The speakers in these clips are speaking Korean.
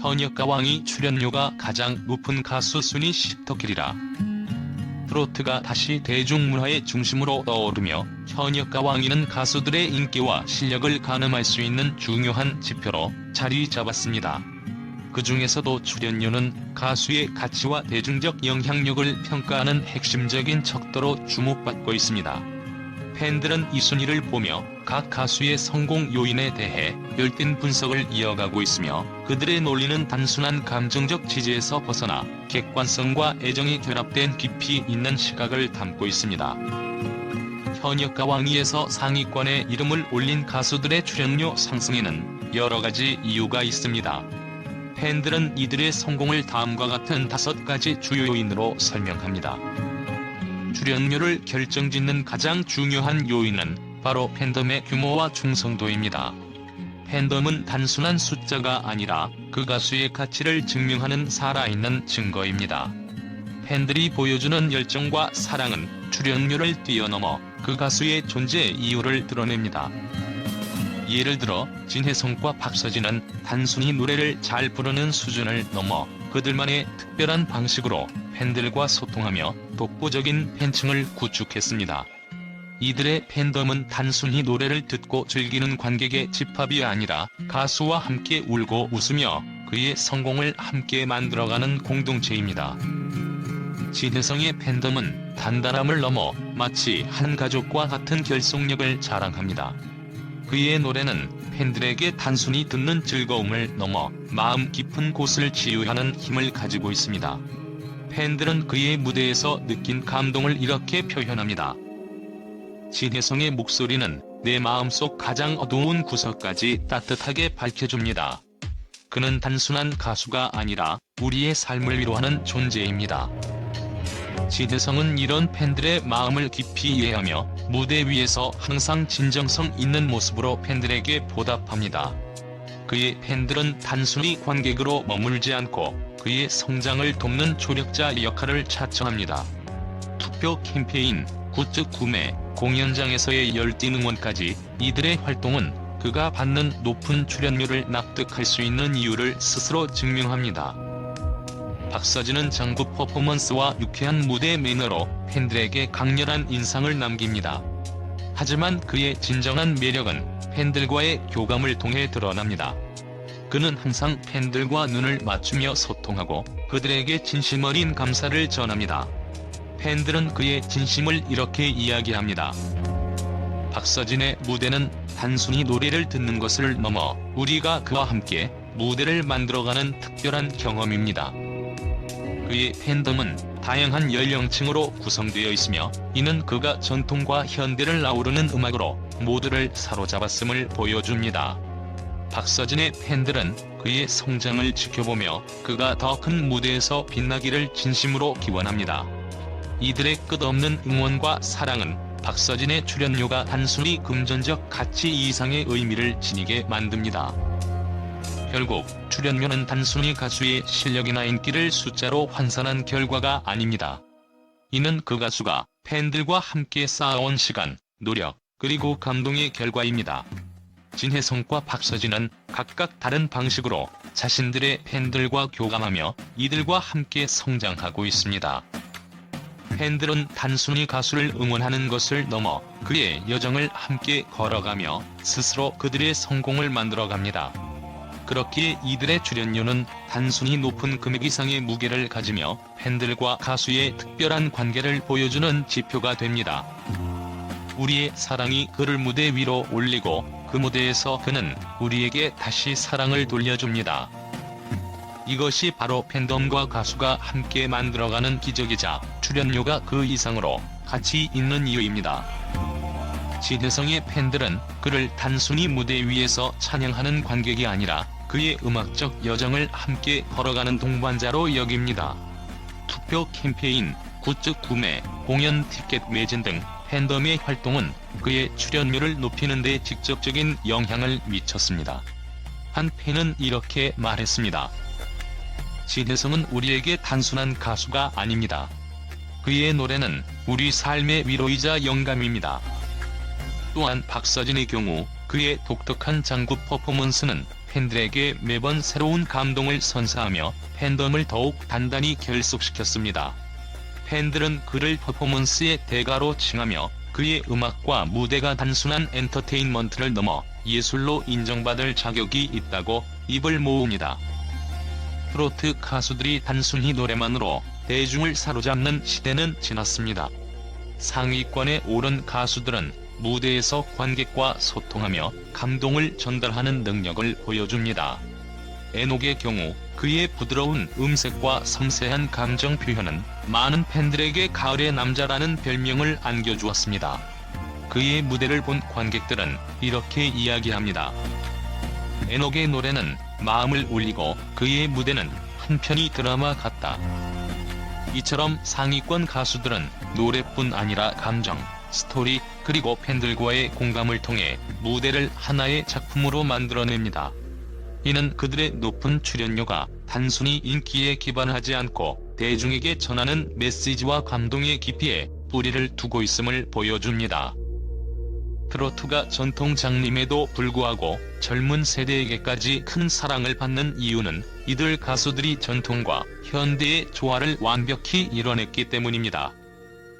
현역 가 왕이 출연료가 가장 높은 가수 순위 10터킬이라 트로트가 다시 대중문화의 중심으로 떠오르며 현역 가 왕위는 가수들의 인기와 실력을 가늠할 수 있는 중요한 지표로 자리 잡았습니다. 그 중에서도 출연료는 가수의 가치와 대중적 영향력을 평가하는 핵심적인 척도로 주목받고 있습니다. 팬들은 이 순위를 보며 각 가수의 성공 요인에 대해 열띤 분석을 이어가고 있으며 그들의 논리는 단순한 감정적 지지에서 벗어나 객관성과 애정이 결합된 깊이 있는 시각을 담고 있습니다. 현역 가 왕위에서 상위권에 이름을 올린 가수들의 출연료 상승에는 여러 가지 이유가 있습니다. 팬들은 이들의 성공을 다음과 같은 다섯 가지 주요 요인으로 설명합니다. 출연료를 결정짓는 가장 중요한 요인은 바로 팬덤의 규모와 충성도입니다. 팬덤은 단순한 숫자가 아니라 그 가수의 가치를 증명하는 살아있는 증거입니다. 팬들이 보여주는 열정과 사랑은 출연료를 뛰어넘어 그 가수의 존재 이유를 드러냅니다. 예를 들어 진혜성과 박서진은 단순히 노래를 잘 부르는 수준을 넘어 그들만의 특별한 방식으로 팬들과 소통하며 독보적인 팬층을 구축했습니다. 이들의 팬덤은 단순히 노래를 듣고 즐기는 관객의 집합이 아니라 가수와 함께 울고 웃으며 그의 성공을 함께 만들어가는 공동체입니다. 진혜성의 팬덤은 단단함을 넘어 마치 한 가족과 같은 결속력을 자랑합니다. 그의 노래는 팬들에게 단순히 듣는 즐거움을 넘어 마음 깊은 곳을 치유하는 힘을 가지고 있습니다. 팬들은 그의 무대에서 느낀 감동을 이렇게 표현합니다. 진혜성의 목소리는 내 마음속 가장 어두운 구석까지 따뜻하게 밝혀줍니다. 그는 단순한 가수가 아니라 우리의 삶을 위로하는 존재입니다. 진혜성은 이런 팬들의 마음을 깊이 이해하며 무대 위에서 항상 진정성 있는 모습으로 팬들에게 보답합니다. 그의 팬들은 단순히 관객으로 머물지 않고 그의 성장을 돕는 조력자 역할을 차청합니다. 투표 캠페인, 굿즈 구매, 공연장에서의 열띤 응원까지 이들의 활동은 그가 받는 높은 출연료를 납득할 수 있는 이유를 스스로 증명합니다. 박서진은 장구 퍼포먼스와 유쾌한 무대 매너로 팬들에게 강렬한 인상을 남깁니다. 하지만 그의 진정한 매력은 팬들과의 교감을 통해 드러납니다. 그는 항상 팬들과 눈을 맞추며 소통하고 그들에게 진심 어린 감사를 전합니다. 팬들은 그의 진심을 이렇게 이야기합니다. 박서진의 무대는 단순히 노래를 듣는 것을 넘어 우리가 그와 함께 무대를 만들어가는 특별한 경험입니다. 그의 팬덤은 다양한 연령층으로 구성되어 있으며 이는 그가 전통과 현대를 아우르는 음악으로 모두를 사로잡았음을 보여줍니다. 박서진의 팬들은 그의 성장을 지켜보며 그가 더 큰 무대에서 빛나기를 진심으로 기원합니다. 이들의 끝없는 응원과 사랑은 박서진의 출연료가 단순히 금전적 가치 이상의 의미를 지니게 만듭니다. 결국 출연료는 단순히 가수의 실력이나 인기를 숫자로 환산한 결과가 아닙니다. 이는 그 가수가 팬들과 함께 쌓아온 시간, 노력, 그리고 감동의 결과입니다. 진혜성과 박서진은 각각 다른 방식으로 자신들의 팬들과 교감하며 이들과 함께 성장하고 있습니다. 팬들은 단순히 가수를 응원하는 것을 넘어 그의 여정을 함께 걸어가며 스스로 그들의 성공을 만들어갑니다. 그렇기에 이들의 출연료는 단순히 높은 금액 이상의 무게를 가지며 팬들과 가수의 특별한 관계를 보여주는 지표가 됩니다. 우리의 사랑이 그를 무대 위로 올리고 그 무대에서 그는 우리에게 다시 사랑을 돌려줍니다. 이것이 바로 팬덤과 가수가 함께 만들어가는 기적이자 출연료가 그 이상으로 가치 있는 이유입니다. 진혜성의 팬들은 그를 단순히 무대 위에서 찬양하는 관객이 아니라 그의 음악적 여정을 함께 걸어가는 동반자로 여깁니다. 투표 캠페인, 굿즈 구매, 공연 티켓 매진 등 팬덤의 활동은 그의 출연료를 높이는 데 직접적인 영향을 미쳤습니다. 한 팬은 이렇게 말했습니다. 진혜성은 우리에게 단순한 가수가 아닙니다. 그의 노래는 우리 삶의 위로이자 영감입니다. 또한 박서진의 경우 그의 독특한 장구 퍼포먼스는 팬들에게 매번 새로운 감동을 선사하며 팬덤을 더욱 단단히 결속시켰습니다. 팬들은 그를 퍼포먼스의 대가로 칭하며 그의 음악과 무대가 단순한 엔터테인먼트를 넘어 예술로 인정받을 자격이 있다고 입을 모읍니다. 트로트 가수들이 단순히 노래만으로 대중을 사로잡는 시대는 지났습니다. 상위권에 오른 가수들은 무대에서 관객과 소통하며 감동을 전달하는 능력을 보여줍니다. 에녹의 경우 그의 부드러운 음색과 섬세한 감정 표현은 많은 팬들에게 가을의 남자라는 별명을 안겨주었습니다. 그의 무대를 본 관객들은 이렇게 이야기합니다. 에녹의 노래는 마음을 울리고 그의 무대는 한편이 드라마 같다. 이처럼 상위권 가수들은 노래뿐 아니라 감정, 스토리, 그리고 팬들과의 공감을 통해 무대를 하나의 작품으로 만들어냅니다. 이는 그들의 높은 출연료가 단순히 인기에 기반하지 않고 대중에게 전하는 메시지와 감동의 깊이에 뿌리를 두고 있음을 보여줍니다. 트로트가 전통 장님에도 불구하고 젊은 세대에게까지 큰 사랑을 받는 이유는 이들 가수들이 전통과 현대의 조화를 완벽히 이뤄냈기 때문입니다.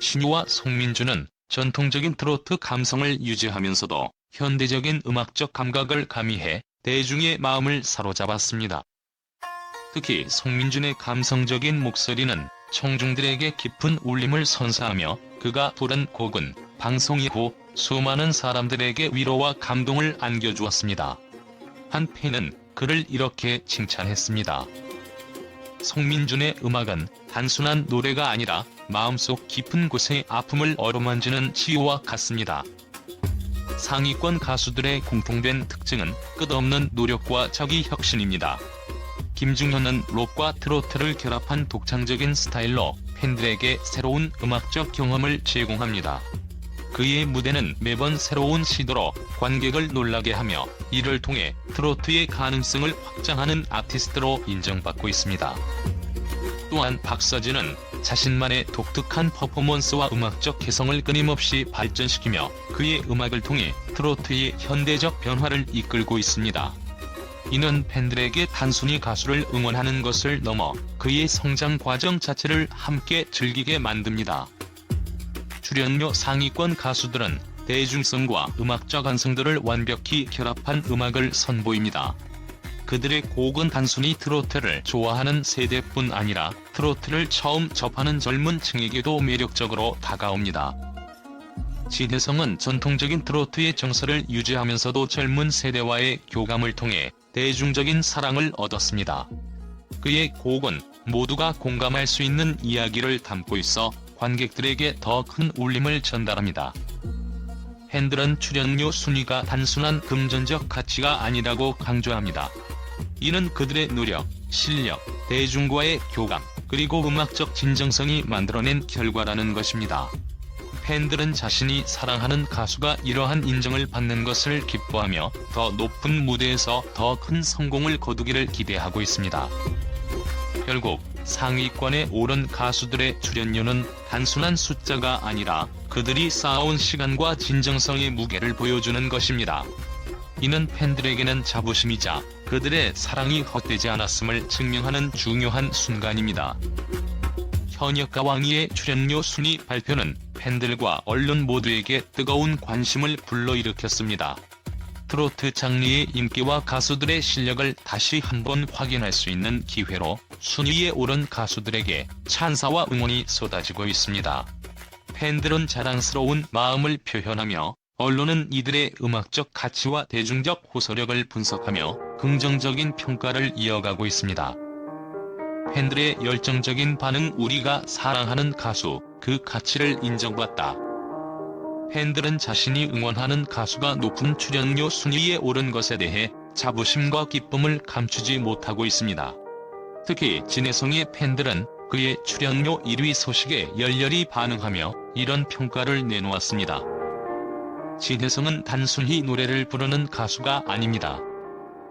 신유와 송민주는 전통적인 트로트 감성을 유지하면서도 현대적인 음악적 감각을 가미해 대중의 마음을 사로잡았습니다. 특히 송민준의 감성적인 목소리는 청중들에게 깊은 울림을 선사하며 그가 부른 곡은 방송 이후 수많은 사람들에게 위로와 감동을 안겨주었습니다. 한 팬은 그를 이렇게 칭찬했습니다. 송민준의 음악은 단순한 노래가 아니라 마음속 깊은 곳의 아픔을 어루만지는 치유와 같습니다. 상위권 가수들의 공통된 특징은 끝없는 노력과 자기 혁신입니다. 김중현은 록과 트로트를 결합한 독창적인 스타일로 팬들에게 새로운 음악적 경험을 제공합니다. 그의 무대는 매번 새로운 시도로 관객을 놀라게 하며 이를 통해 트로트의 가능성을 확장하는 아티스트로 인정받고 있습니다. 또한 박서진은 자신만의 독특한 퍼포먼스와 음악적 개성을 끊임없이 발전시키며 그의 음악을 통해 트로트의 현대적 변화를 이끌고 있습니다. 이는 팬들에게 단순히 가수를 응원하는 것을 넘어 그의 성장 과정 자체를 함께 즐기게 만듭니다. 출연료 상위권 가수들은 대중성과 음악적 완성도를 완벽히 결합한 음악을 선보입니다. 그들의 곡은 단순히 트로트를 좋아하는 세대뿐 아니라 트로트를 처음 접하는 젊은 층에게도 매력적으로 다가옵니다. 진혜성은 전통적인 트로트의 정서를 유지하면서도 젊은 세대와의 교감을 통해 대중적인 사랑을 얻었습니다. 그의 곡은 모두가 공감할 수 있는 이야기를 담고 있어 관객들에게 더 큰 울림을 전달합니다. 팬들은 출연료 순위가 단순한 금전적 가치가 아니라고 강조합니다. 이는 그들의 노력, 실력, 대중과의 교감, 그리고 음악적 진정성이 만들어낸 결과라는 것입니다. 팬들은 자신이 사랑하는 가수가 이러한 인정을 받는 것을 기뻐하며 더 높은 무대에서 더 큰 성공을 거두기를 기대하고 있습니다. 결국 상위권에 오른 가수들의 출연료는 단순한 숫자가 아니라 그들이 쌓아온 시간과 진정성의 무게를 보여주는 것입니다. 이는 팬들에게는 자부심이자 그들의 사랑이 헛되지 않았음을 증명하는 중요한 순간입니다. 현역 가 왕이의 출연료 순위 발표는 팬들과 언론 모두에게 뜨거운 관심을 불러일으켰습니다. 트로트 장르의 인기와 가수들의 실력을 다시 한번 확인할 수 있는 기회로 순위에 오른 가수들에게 찬사와 응원이 쏟아지고 있습니다. 팬들은 자랑스러운 마음을 표현하며 언론은 이들의 음악적 가치와 대중적 호소력을 분석하며 긍정적인 평가를 이어가고 있습니다. 팬들의 열정적인 반응 우리가 사랑하는 가수, 그 가치를 인정받다. 팬들은 자신이 응원하는 가수가 높은 출연료 순위에 오른 것에 대해 자부심과 기쁨을 감추지 못하고 있습니다. 특히 진혜성의 팬들은 그의 출연료 1위 소식에 열렬히 반응하며 이런 평가를 내놓았습니다. 진혜성은 단순히 노래를 부르는 가수가 아닙니다.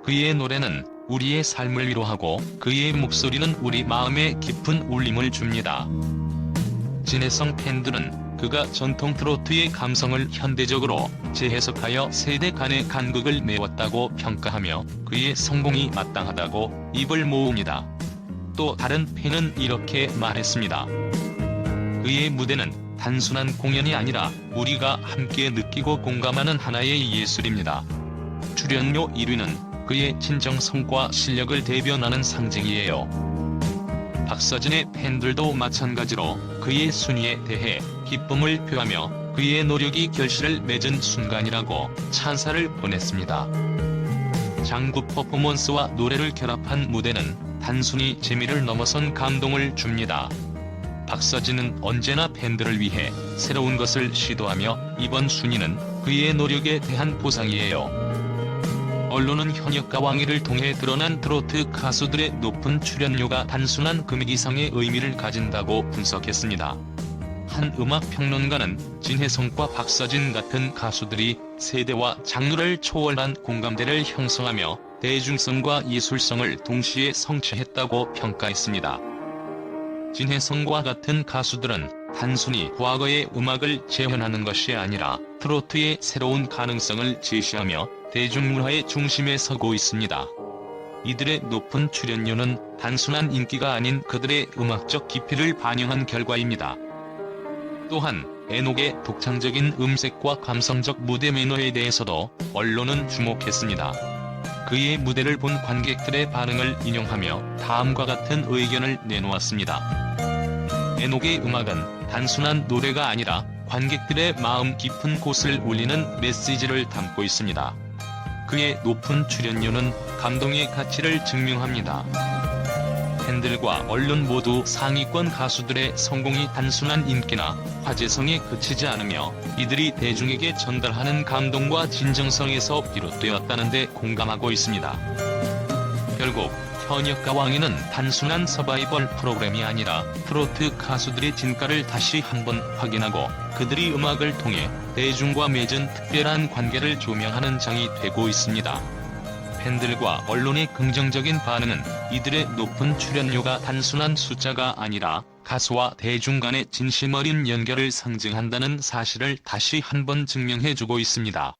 그의 노래는 우리의 삶을 위로하고 그의 목소리는 우리 마음에 깊은 울림을 줍니다. 진혜성 팬들은 그가 전통 트로트의 감성을 현대적으로 재해석하여 세대 간의 간극을 메웠다고 평가하며 그의 성공이 마땅하다고 입을 모읍니다. 또 다른 팬은 이렇게 말했습니다. 그의 무대는 단순한 공연이 아니라 우리가 함께 느끼고 공감하는 하나의 예술입니다. 출연료 1위는 그의 진정성과 실력을 대변하는 상징이에요. 박서진의 팬들도 마찬가지로 그의 순위에 대해 기쁨을 표하며 그의 노력이 결실을 맺은 순간이라고 찬사를 보냈습니다. 장구 퍼포먼스와 노래를 결합한 무대는 단순히 재미를 넘어선 감동을 줍니다. 박서진은 언제나 팬들을 위해 새로운 것을 시도하며 이번 순위는 그의 노력에 대한 보상이에요. 언론은 현역과 왕위를 통해 드러난 트로트 가수들의 높은 출연료가 단순한 금액 이상의 의미를 가진다고 분석했습니다. 한 음악 평론가는 진혜성과 박서진 같은 가수들이 세대와 장르를 초월한 공감대를 형성하며 대중성과 예술성을 동시에 성취했다고 평가했습니다. 진혜성과 같은 가수들은 단순히 과거의 음악을 재현하는 것이 아니라 트로트의 새로운 가능성을 제시하며 대중문화의 중심에 서고 있습니다. 이들의 높은 출연료는 단순한 인기가 아닌 그들의 음악적 깊이를 반영한 결과입니다. 또한 에녹의 독창적인 음색과 감성적 무대 매너에 대해서도 언론은 주목했습니다. 그의 무대를 본 관객들의 반응을 인용하며 다음과 같은 의견을 내놓았습니다. 에녹의 음악은 단순한 노래가 아니라 관객들의 마음 깊은 곳을 울리는 메시지를 담고 있습니다. 그의 높은 출연료는 감동의 가치를 증명합니다. 팬들과 언론 모두 상위권 가수들의 성공이 단순한 인기나 화제성에 그치지 않으며 이들이 대중에게 전달하는 감동과 진정성에서 비롯되었다는 데 공감하고 있습니다. 결국 현역과 왕위는 단순한 서바이벌 프로그램이 아니라 트로트 가수들의 진가를 다시 한번 확인하고 그들이 음악을 통해 대중과 맺은 특별한 관계를 조명하는 장이 되고 있습니다. 팬들과 언론의 긍정적인 반응은 이들의 높은 출연료가 단순한 숫자가 아니라 가수와 대중 간의 진심 어린 연결을 상징한다는 사실을 다시 한번 증명해주고 있습니다.